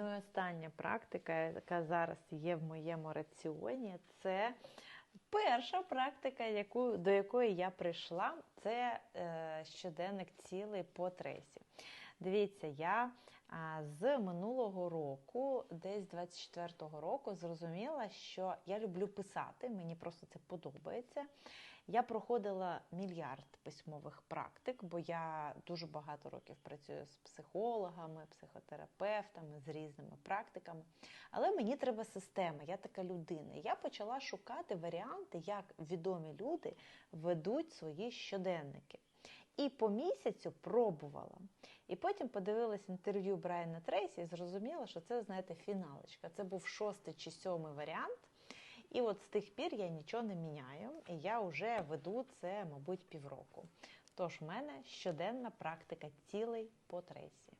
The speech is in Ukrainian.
Ну і остання практика, яка зараз є в моєму раціоні, це перша практика, яку, до якої я прийшла, це е, щоденник цілий по тресі. Дивіться, я з минулого року, десь 24-го року, зрозуміла, що я люблю писати, мені просто це подобається. Я проходила мільярд письмових практик, бо я дуже багато років працюю з психологами, психотерапевтами, з різними практиками. Але мені треба система, я така людина. Я почала шукати варіанти, як відомі люди ведуть свої щоденники. І по місяцю пробувала. І потім подивилась інтерв'ю Брайана Трейсі і зрозуміла, що це, знаєте, фіналочка. Це був шостий чи сьомий варіант. І от з тих пір я нічого не міняю, і я вже веду це, мабуть, півроку. Тож в мене щоденна практика цілий по трейсі.